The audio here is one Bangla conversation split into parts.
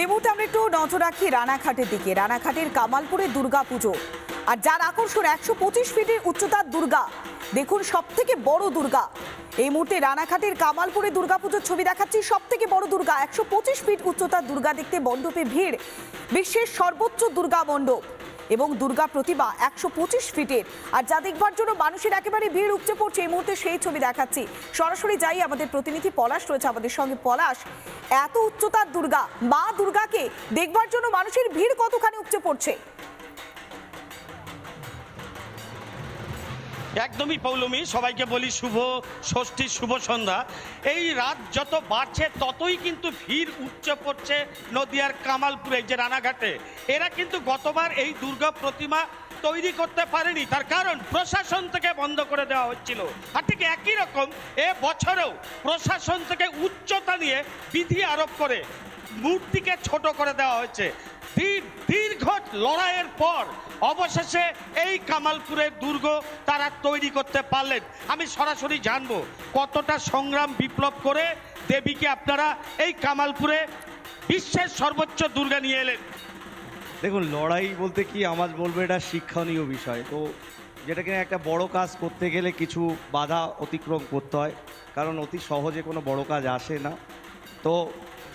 এই মুহূর্তে আমরা একটু নজর রাখি রানাঘাটের দিকে। রানাঘাটের কামালপুরে দুর্গা পুজো। আর যার আকর্ষণ একশো পঁচিশ ফিটের উচ্চতার দুর্গা। দেখুন সব থেকে বড় দুর্গা। এই মুহূর্তে রানাঘাটের কামালপুরে দুর্গাপুজোর ছবি দেখাচ্ছি। সব থেকে বড় দুর্গা, একশো পঁচিশ ফিট উচ্চতার দুর্গা দেখতে মণ্ডপে ভিড়। বিশ্বের সর্বোচ্চ দুর্গা মণ্ডপ। এবং দুর্গা প্রতিমা একশো পঁচিশ ফিটের আর যা দেখবার জন্য মানুষের একেবারে ভিড় উপচে পড়ছে, এই মুহূর্তে সেই ছবি দেখাচ্ছি। সরাসরি যাই, আমাদের প্রতিনিধি পলাশ রয়েছে, আমাদের সঙ্গে। পলাশ, এত উচ্চতার দুর্গা, মা দুর্গাকে দেখবার জন্য মানুষের ভিড় কতখানি উপচে পড়ছে? একদমই পৌলমী, সবাইকে বলি শুভ ষষ্ঠী, শুভ সন্ধ্যা। এই রাত যত বাড়ছে, ততই কিন্তু ভিড় উচ্চ পড়ছে নদিয়ার কামালপুরে যে রানাঘাটে। এরা কিন্তু গতবার এই দুর্গা প্রতিমা তৈরি করতে পারেনি। তার কারণ প্রশাসন থেকে বন্ধ করে দেওয়া হচ্ছিল। আর ঠিক একই রকম এ বছরেও প্রশাসন থেকে উচ্চতা নিয়ে বিধি আরোপ করে মূর্তিকে ছোট করে দেওয়া হয়েছে। দীর্ঘ লড়াইয়ের পর অবশেষে এই কামালপুরের দুর্গ তারা তৈরি করতে পারলেন। আমি সরাসরি জানব কতটা সংগ্রাম বিপ্লব করে দেবীকে আপনারা এই কামালপুরে বিশ্বের সর্বোচ্চ দুর্গা নিয়ে এলেন। দেখুন, লড়াই বলতে কি আমার বলব এটা শিক্ষণীয় বিষয়। তো যেটাকে একটা বড় কাজ করতে গেলে কিছু বাধা অতিক্রম করতে হয়, কারণ অতি সহজে কোনো বড় কাজ আসে না। তো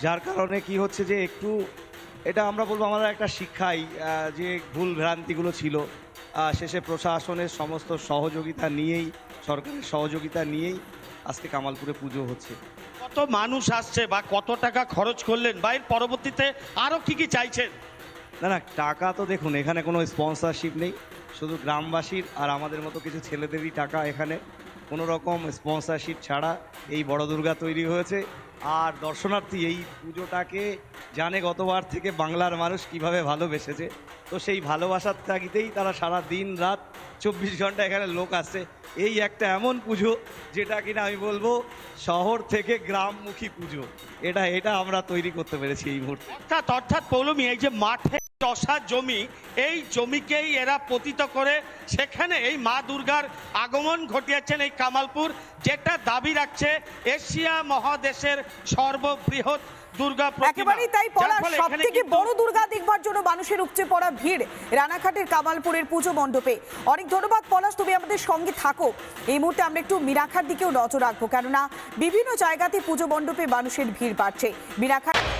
যার কারণে কি হচ্ছে যে একটু এটা আমরা বলব আমাদের একটা শিক্ষাই যে ভুল ভ্রান্তিগুলো ছিল শেষে প্রশাসনের সমস্ত সহযোগিতা নিয়েই সরকারের সহযোগিতা নিয়েই আজকে কামালপুরে পুজো হচ্ছে। কত মানুষ আসছে বা কত টাকা খরচ করলেন বা এর পরবর্তীতে আরও কি কি চাইছেন? না না টাকা তো দেখুন এখানে কোনো স্পন্সরশিপ নেই। শুধু গ্রামবাসীর আর আমাদের মতো কিছু ছেলেদেরই টাকা এখানে। কোনো রকম স্পন্সরশিপ ছাড়া এই বড় দুর্গা তৈরি হয়েছে। আর দর্শনার্থী এই পুজোটাকে জানে গতবার থেকে বাংলার মানুষ কীভাবে ভালোবেসেছে। তো সেই ভালোবাসার তাগিতেই তারা সারা দিন রাত চব্বিশ ঘণ্টা এখানে লোক আসছে। এই একটা এমন পুজো যেটা কিনা আমি বলব শহর থেকে গ্রামমুখী পুজো। এটা এটা আমরা তৈরি করতে পেরেছি এই মুহূর্তে। অর্থাৎ অর্থাৎ, পৌলমী, এই যে মাঠে চষা জমি এই জমিকেই এরা পতিত করে। সেখানে এই মা দুর্গার আগমন ঘটিয়েছেন এই কামালপুর যেটা দাবি রাখছে এশিয়া মহাদেশের সর্ববৃহৎ দুর্গা একেবারেই তাই পলাশ সব থেকে বড় দুর্গা দেখবার জন্য মানুষের উপচে পড়া ভিড় রানাঘাটের কামালপুরের পুজো মণ্ডপে। অনেক ধন্যবাদ পলাশ তুমি আমাদের সঙ্গে থাকো। এই মুহূর্তে আমরা একটু মিরাখার দিকেও নজর রাখব কেননা বিভিন্ন জায়গাতে পুজো মণ্ডপে মানুষের ভিড় বাড়ছে। মিরাখার